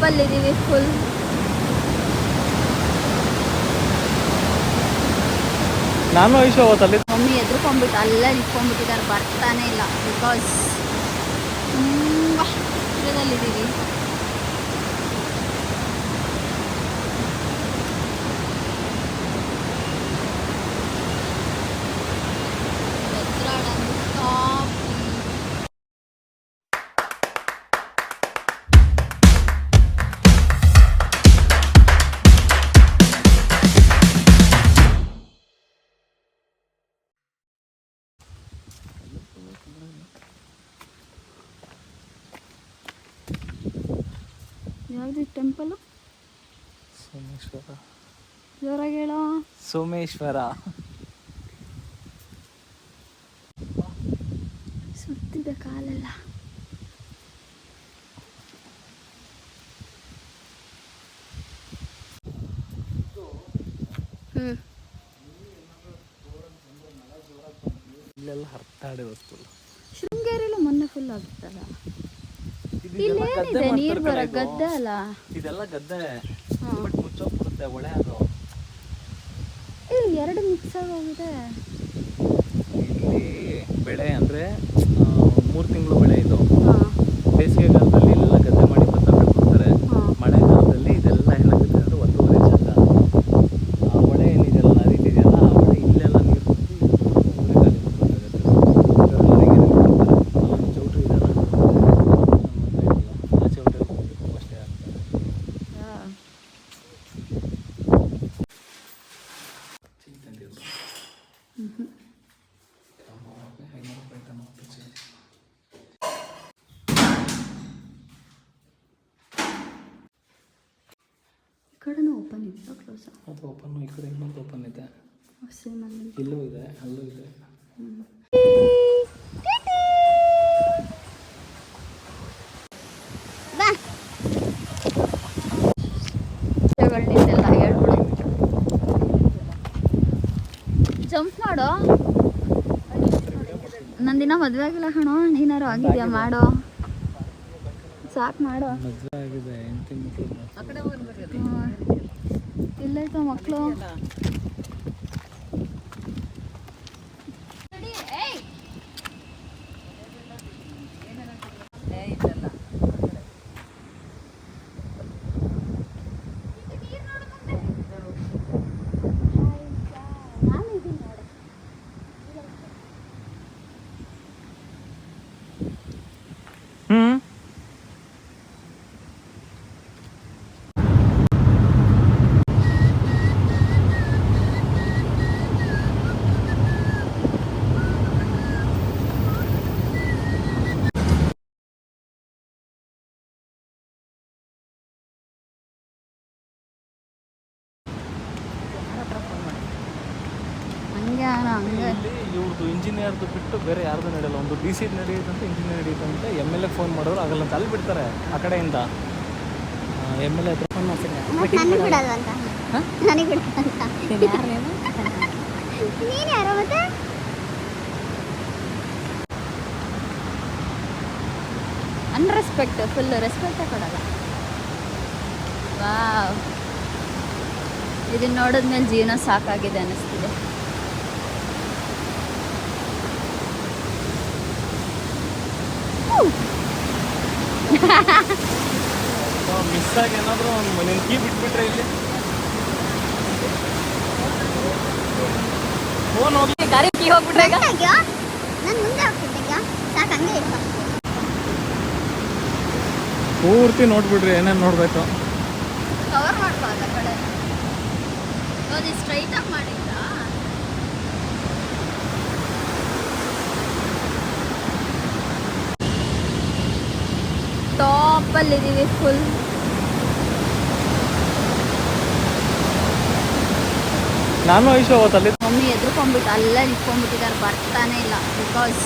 ಟಾಪಲ್ಲಿದ್ದೀವಿ full ನಾನು Aishu ಅವತ್ತಲ್ಲಿ mummy ಎದ್ರುಕೊಂಡ್ಬಿಟ್ಟು ಅಲ್ಲೇ ನಿಂತ್ಕೊಂಡ್ಬಿಟ್ಟಿದ್ದಾರೆ ಬರ್ತಾನೆ ಇಲ್ಲ ಬಿಕಾಸ್ ತುಂಬ ಹತ್ತಿರದಲ್ಲಿದ್ದೀವಿ ಯಾವ್ದು ಟೆಂಪಲ್ ಸೋಮೇಶ್ವರ. ಜೋರಾಗಿ ಹೇಳೋ. ಸೋಮೇಶ್ವರ. ಸುತ್ತಿದ ಕಾಲೆಲ್ಲ. ಹ್ಮ್. ಇಲ್ಲೆಲ್ಲ ಹರ್ತಾಡೆ ವಸ್ತು. ಶೃಂಗೇರಿಲೂ ಮೊನ್ನೆ ಫುಲ್ ಆಗಿತ್ತಲ್ಲ ಇಲ್ಲೇನಿದೆ ನೀರು ಮಾಡ್ತಾರೆ ಬರೋ ಗದ್ದೆ ಅಲ್ಲ. ಇದೆಲ್ಲ ಗದ್ದೆ. ಬಟ್ ಮುಚ್ಚೋಗ್ಬಿಡುತ್ತೆ ಒಳೆ ಅದು. ಇಲ್ಲಿ ಎರಡು ಮಿಕ್ಸ್ ಆಗೋಗಿದೆ. ಇಲ್ಲಿ ಬೆಳೆ ಅಂದ್ರೆ ಮೂರು ತಿಂಗಳು ಬೆಳೆ ಇದು. ಹಾಂ. ಈ ಕಡೆನೂ ಓಪನ್ ಕ್ಲೋಸ್ ಅದು ಈ ಕಡೆ ಇನ್ನೊಂದು ಓಪನ್ ಇದೆ. ಸೇಮಲ್ಲಿ ಇಲ್ಲೂ ಇದೆ ಅಲ್ಲೂ ಇದೆ. ಜಂಪ್ ಮಾಡೋ. ನಂದಿನ ಮದುವೆ ಆಗಿಲ್ಲ ಕಣೋ ನೀನಾರು ಆಗಿದ್ಯಾ ಮಾಡೋ. ಸಾಕು ಮಾಡೋ. ಇಲ್ಲ. ಇಲ್ಲೈತ ಮಕ್ಕಳು ಹಂಗೆ ಇಲ್ಲಿ ಇವ್ರದ್ದು ಇಂಜಿನಿಯರ್ದು ಬಿಟ್ಟು ಬೇರೆ ಯಾರ್ದು ನಡೆಯಲ್ಲ? ಒಂದು ಡಿ ಸಿ ನಡೆಯುತ್ತಂತೆ ಇಂಜಿನಿಯರ್ ನಡೆಯುತ್ತಂತೆ ಎಂ ಎಲ್ ಎ ಫೋನ್ ಮಾಡೋರು ಆಗಲ್ಲ ಅಂತ ಅಲ್ಲಿ ಬಿಡ್ತಾರೆ ಆ ಕಡೆಯಿಂದ. ಎಂ ಎಲ್ ಎ ಹತ್ರ ಫೋನ್ ಮಾಡ್ತೀನಿ ನನಗೆ ಬಿಡಲ್ವಂತ? ನನಗೆ ಬಿಡಲ್ವಂತ? ನೀನು ಯಾರೋ ಮತ್ತೆ? ಅನ್ರೆಸ್ಪೆಕ್ಟ್ ಫುಲ್ ರೆಸ್ಪೆಕ್ಟೇ ಕೊಡಲ್ಲ. ವಾವ್ ಇದನ್ನ ನೋಡಿದ್ಮೇಲೆ ಜೀವನ ಸಾಕಾಗಿದೆ ಅನ್ನಿಸ್ತಿದೆ ಮಿಸ್ ಆಗಿ ಏನಾದರೂ ಒಂದು ಕೀ ಬಿಟ್ಬಿಟ್ರೆ ಇಲ್ಲಿ. ಫೋನ್ ಹೋಗಿ ಗಾಡಿ ಕೀ ಹೋಗ್ಬಿಟ್ರೆ ಈಗ? ನಾನು ಮುಂದೆ ಹೋಗ್ತಿದ್ದೆ ಸಾಕು ಹಂಗೆ ಇರ್ಬೇಕು ಪೂರ್ತಿ ನೋಡ್ಬಿಡ್ರಿ ಏನೇನು ನೋಡ್ಬೇಕು. ಕವರ್ ಮಾಡ್ಬಾರ್ದ ಕಡೆ. ಅದು ಸ್ಟ್ರೈಟ್ ಆಗಿ ಟಾಪಲ್ಲಿದ್ದೀವಿ ಫುಲ್ ನಾನು ಐಶು ಅವತ್ತಲ್ಲಿ ಮಮ್ಮಿ ಎದ್ರುಕೊಂಡ್ಬಿಟ್ಟು ಅಲ್ಲೇ ನಿಂತ್ಕೊಂಡ್ಬಿಟ್ಟಿದ್ದಾರೆ ಬರ್ತಾನೆ ಇಲ್ಲ ಬಿಕಾಸ್